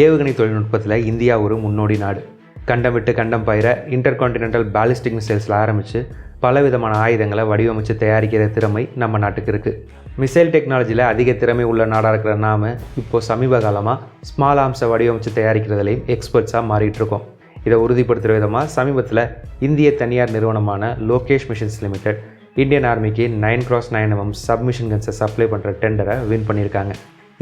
ஏவுகணை தொழில்நுட்பத்தில் இந்தியா ஒரு முன்னோடி நாடு. கண்டம் விட்டு கண்டம் பயிர இன்டர் கான்டினென்டல் பேலிஸ்டிக் மிசைல்ஸில் ஆரம்பித்து பலவிதமான ஆயுதங்களை வடிவமைச்சு தயாரிக்கிற திறமை நம்ம நாட்டுக்கு இருக்குது மிசைல் டெக்னாலஜியில் அதிக திறமை உள்ள நாடாக இருக்கிற நாம இப்போது சமீப காலமாக ஸ்மால் ஆர்ம்ஸை வடிவமைச்சு தயாரிக்கிறதுலையும் எக்ஸ்பர்ட்ஸாக மாறிட்டுருக்கோம் இதை உறுதிப்படுத்துகிற விதமாக சமீபத்தில் இந்திய தனியார் நிறுவனமான லோகேஷ் மிஷின்ஸ் லிமிடெட் இந்தியன் ஆர்மிக்கு nine cross nine MM submission கன்ஸை சப்ளை பண்ணுற டெண்டரை வின் பண்ணியிருக்காங்க.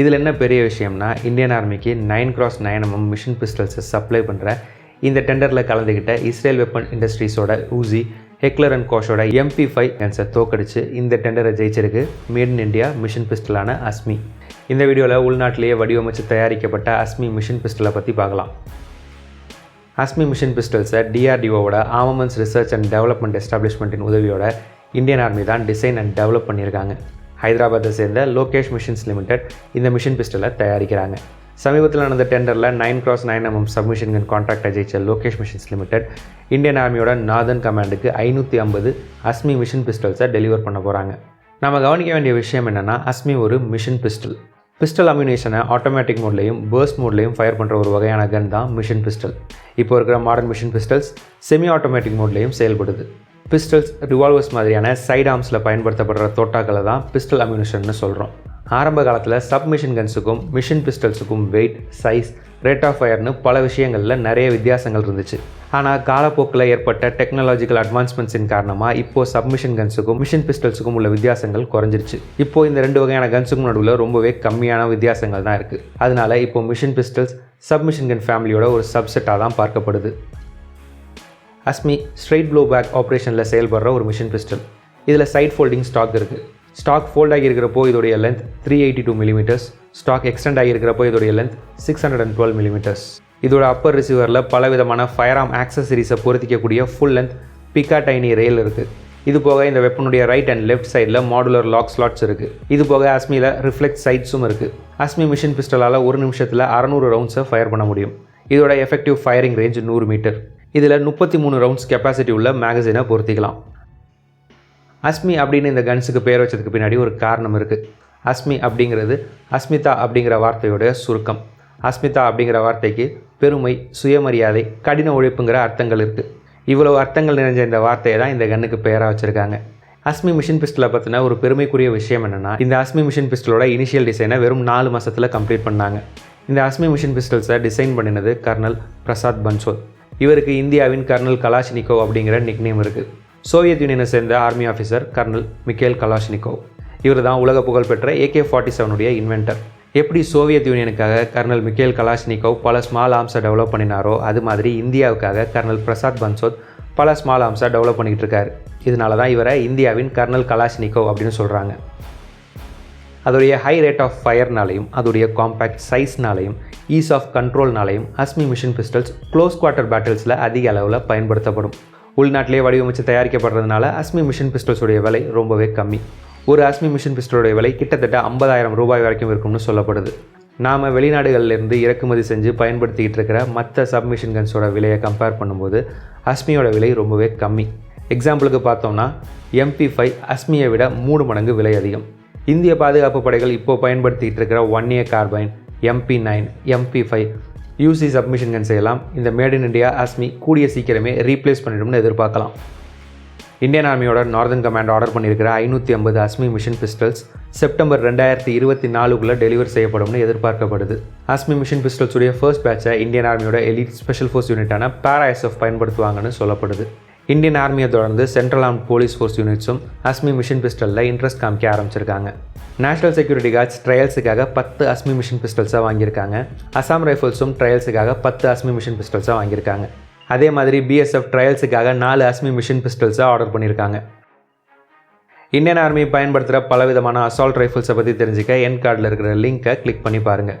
இதில் என்ன பெரிய விஷயம்னா இந்தியன் ஆர்மிக்கு nine cross nine MM machine பிஸ்டல்ஸை சப்ளை பண்ணுற இந்த டெண்டரில் கலந்துக்கிட்ட இஸ்ரேல் வெப்பன் இண்டஸ்ட்ரீஸோட ஊசி ஹெக்லர் அண்ட் கோஷோட எம்பி ஃபைவ் கன்ஸை தோக்கடிச்சு இந்த டெண்டரை ஜெயிச்சிருக்கு மேட் இன் இந்தியா மிஷின் பிஸ்டலான அஸ்மி இந்த வீடியோவில் உள்நாட்டிலேயே வடிவமைச்சு தயாரிக்கப்பட்ட அஸ்மி மிஷின் பிஸ்டலை பற்றி பார்க்கலாம். அஸ்மி மிஷின் பிஸ்டல்ஸை டிஆர்டிஓவோட ஆர்மமெண்ட்ஸ் ரிசர்ச் அண்ட் டெவலப்மெண்ட் எஸ்டாப்ளிஷ்மெண்ட்டின் உதவியோட இந்தியன் ஆர்மி தான் டிசைன் அண்ட் டெவலப் பண்ணியிருக்காங்க. ஹைதராபாத்தை சேர்ந்த லோகேஷ் மிஷின்ஸ் லிமிடெட் இந்த மிஷின் பிஸ்டலை தயாரிக்கிறாங்க. சமீபத்தில் நடந்த டெண்டரில் nine cross nine MM submachine gun கான்ட்ராக்டை ஜெயிச்ச லோகேஷ் மிஷின்ஸ் லிமிடெட் இந்தியன் ஆர்மியோட நார்தன் கமாண்டுக்கு ஐநூற்றி ஐம்பது அஸ்மி மிஷின் பிஸ்டல்ஸை டெலிவர் பண்ண போகிறாங்க நம்ம கவனிக்க வேண்டிய விஷயம் என்னென்னா அஸ்மி ஒரு மிஷின் பிஸ்டல். பிஸ்டல் அம்யூனேஷனை ஆட்டோமேட்டிக் மோட்லேயும் பர்ஸ்ட் மோட்லேயும் ஃபயர் பண்ணுற ஒரு வகையான கன் தான் மிஷின் பிஸ்டல். இப்போ இருக்கிற modern machine pistols semi automatic மோட்லேயும் செயல்படுது. பிஸ்டல்ஸ் ரிவால்வர்ஸ் மாதிரியான சைட் ஆர்ம்ஸில் பயன்படுத்தப்படுற தோட்டாக்களை தான் பிஸ்டல் அம்யூனிஷன்னு சொல்கிறோம் ஆரம்ப காலத்தில் சப்மிஷின் கன்ஸுக்கும் மிஷின் பிஸ்டல்ஸுக்கும் வெயிட் சைஸ் ரேட் ஆஃப் ஃபயர்னு பல விஷயங்களில் நிறைய வித்தியாசங்கள் இருந்துச்சு. ஆனால் காலப்போக்கில் ஏற்பட்ட டெக்னாலஜிக்கல் அட்வான்ஸ்மெண்ட்ஸின் காரணமாக இப்போது சப்மிஷன் கன்ஸுக்கும் மிஷின் பிஸ்டல்ஸுக்கும் உள்ள வித்தியாசங்கள் குறைஞ்சிருச்சு. இப்போ இந்த ரெண்டு வகையான கன்ஸுக்கும் நடுவில் ரொம்பவே கம்மியான வித்தியாசங்கள் தான் இருக்குது அதனால இப்போ மிஷின் பிஸ்டல்ஸ் சப்மிஷன் கன் ஃபேமிலியோட ஒரு சப்செட்டாக தான் பார்க்கப்படுது. அஸ்மி ஸ்ட்ரெயிட் ப்ளோ பேக் ஆப்ரேஷனில் செயல்படுற ஒரு மிஷின் பிஸ்டல் இதில் சைட் ஃபோல்டிங் ஸ்டாக் இருக்குது ஸ்டாக் ஃபோல்ட் ஆகியிருக்கிறப்போ இதோடைய length three eighty two millimetres stock extend ஆகியிருக்கிறப்போ இதோடைய length six hundred and twelve millimetres இதோட அப்பர் ரிசீவரில் பலவிதமான ஃபயர் ஆம் ஆக்சசரிஸை பொருத்திக்கக்கூடிய ஃபுல் லென்த் பிக்கா டைனி ரெயில் இருக்குது இது போக இந்த வெப்பனுடைய ரைட் அண்ட் லெஃப்ட் சைடில் மாடுலர் லாக் ஸ்லாட்ஸ் இருக்குது இது போக அஸ்மியில் ரிஃப்ளெக்ட் சைட்ஸும் இருக்குது அஸ்மி மிஷின் பிஸ்டலால் ஒரு நிமிஷத்தில் அறநூறு ரவுண்ட்ஸை ஃபயர் பண்ண முடியும். இதோட எஃபெக்டிவ் ஃபயரிங் ரேஞ்ச் நூறு மீட்டர் இதில் முப்பத்தி மூணு ரவுண்ட்ஸ் கெப்பாசிட்டி உள்ள மேகசினை பொருத்திக்கலாம். அஸ்மி அப்படின்னு இந்த கன்ஸுக்கு பேர் வச்சதுக்கு பின்னாடி ஒரு காரணம் இருக்குது அஸ்மி அப்படிங்கிறது அஸ்மிதா அப்படிங்கிற வார்த்தையோட சுருக்கம். அஸ்மிதா அப்படிங்கிற வார்த்தைக்கு பெருமை சுயமரியாதை கடின உழைப்புங்கிற அர்த்தங்கள் இருக்குது இவ்வளோ அர்த்தங்கள் நிறைஞ்ச இந்த வார்த்தையை தான் இந்த கன்னுக்கு பெயராக வச்சுருக்காங்க. அஸ்மி மிஷின் பிஸ்டலை பற்றின ஒரு பெருமைக்குரிய விஷயம் என்னென்னா இந்த அஸ்மி மிஷின் பிஸ்டலோட இனிஷியல் டிசைனை வெறும் நாலு மாதத்தில் கம்ப்ளீட் பண்ணாங்க. இந்த அஸ்மி மிஷின் பிஸ்டல்ஸை டிசைன் பண்ணினது கர்னல் பிரசாத் பன்சோல். இவருக்கு இந்தியாவின் கர்னல் கலாஷ்னிகோ அப்படிங்கிற நிக்நேம் இருக்குது சோவியத் யூனியனை சேர்ந்த army officer colonel Mikhail Kalashnikov இவர் தான் உலக புகழ்பெற்ற ஏகே ஃபார்ட்டி செவனுடைய இன்வென்டர் எப்படி சோவியத் யூனியனுக்காக கர்னல் மிக்கேல் கலாஷ்னிகோவ் பல ஸ்மால் ஆர்ம்ஸை டெவலப் பண்ணினாரோ அது மாதிரி இந்தியாவுக்காக கர்னல் பிரசாத் பன்சோத் பல ஸ்மால் ஆர்ம்ஸை டெவலப் பண்ணிக்கிட்டு இருக்காரு. இதனால தான் இவரை இந்தியாவின் கர்னல் கலாஷ்னிகோவ் அப்படின்னு சொல்கிறாங்க அதோடைய ஹை ரேட் ஆஃப் ஃபயர்னாலையும் அதோடைய காம்பேக்ட் சைஸ்னாலையும் ease of கண்ட்ரோல்னாலையும் Asmi machine pistols close quarter பேட்டில்ஸில் அதிக அளவில் பயன்படுத்தப்படும். உள்நாட்டிலே வடிவமைச்சு தயாரிக்கப்படுறதுனால அஸ்மி மிஷின் பிஸ்டல்ஸுடைய விலை ரொம்பவே கம்மி. ஒரு அஸ்மி மிஷின் பிஸ்டலுடைய விலை கிட்டத்தட்ட ஐம்பதாயிரம் ரூபாய் வரைக்கும் இருக்கும்னு சொல்லப்படுது. நாம் வெளிநாடுகளிலிருந்து இறக்குமதி செஞ்சு பயன்படுத்திக்கிட்டு இருக்கிற மற்ற சப்மிஷின் கன்ஸோட விலையை கம்பேர் பண்ணும்போது அஸ்மியோட விலை ரொம்பவே கம்மி. எக்ஸாம்பிளுக்கு பார்த்தோம்னா எம்பி ஃபைவ் அஸ்மியை விட மூணு மடங்கு விலை அதிகம். இந்திய பாதுகாப்பு படைகள் இப்போது பயன்படுத்திகிட்டு இருக்கிற one A carbine MP nine MP five Uzi submachine செய்யலாம் இந்த மேட் இன் இந்தியா அஸ்மி கூடிய சீக்கிரமே ரீப்ளேஸ் பண்ணிடும்னு எதிர்பார்க்கலாம். இந்தியன் ஆர்மியோட நார்தன் கமாண்ட் ஆர்டர் பண்ணியிருக்கிற ஐநூற்றி ஐம்பது அஸ்மி மிஷின் பிஸ்டல்ஸ் செப்டம்பர் ரெண்டாயிரத்தி இருபத்தி நாலுக்குள்ளே டெலிவர் செய்யப்படும்னு எதிர்பார்க்கப்படுது. அஸ்மி மிஷின் பிஸ்டல்ஸுடைய ஃபர்ஸ்ட் பேட்சை இந்தியன் ஆர்மியோட எலிட் ஸ்பெஷல் ஃபோர்ஸ் யூனிட்டான பாராஎஸ்எஃப் பயன்படுத்துவாங்கன்னு சொல்லப்படுது. இந்தியன் ஆர்மியை தொடர்ந்து சென்ட்ரல் ஆர்ம் போலீஸ் ஃபோர்ஸ் யூனிட்ஸும் அஸ்மி மிஷின் பிஸ்டலில் இன்ட்ரெஸ்ட் காமிக்க ஆரம்பிச்சிருக்காங்க. நேஷனல் செக்யூரிட்டி கார்ட்ஸ் ட்ரையல்ஸுக்காக பத்து அஸ்மி மிஷின் பிஸ்டல்ஸாக வாங்கியிருக்காங்க. அசாம் ரைஃபிள்ஸும் ட்ரையல்ஸுக்காக பத்து அஸ்மி மிஷின் பிஸ்டல்ஸாக வாங்கியிருக்காங்க. அதே மாதிரி பிஎஸ்எஃப் ட்ரையல்ஸுக்காக நாலு அஸ்மி மிஷின் பிஸ்டல்ஸாக ஆர்டர் பண்ணியிருக்காங்க. இந்தியன் ஆர்மி பயன்படுத்துகிற பலவிதமான அசால்ட் ரைஃபிள்ஸை பற்றி தெரிஞ்சுக்க என் கார்டில் இருக்கிற லிங்க்கை கிளிக் பண்ணி பாருங்கள்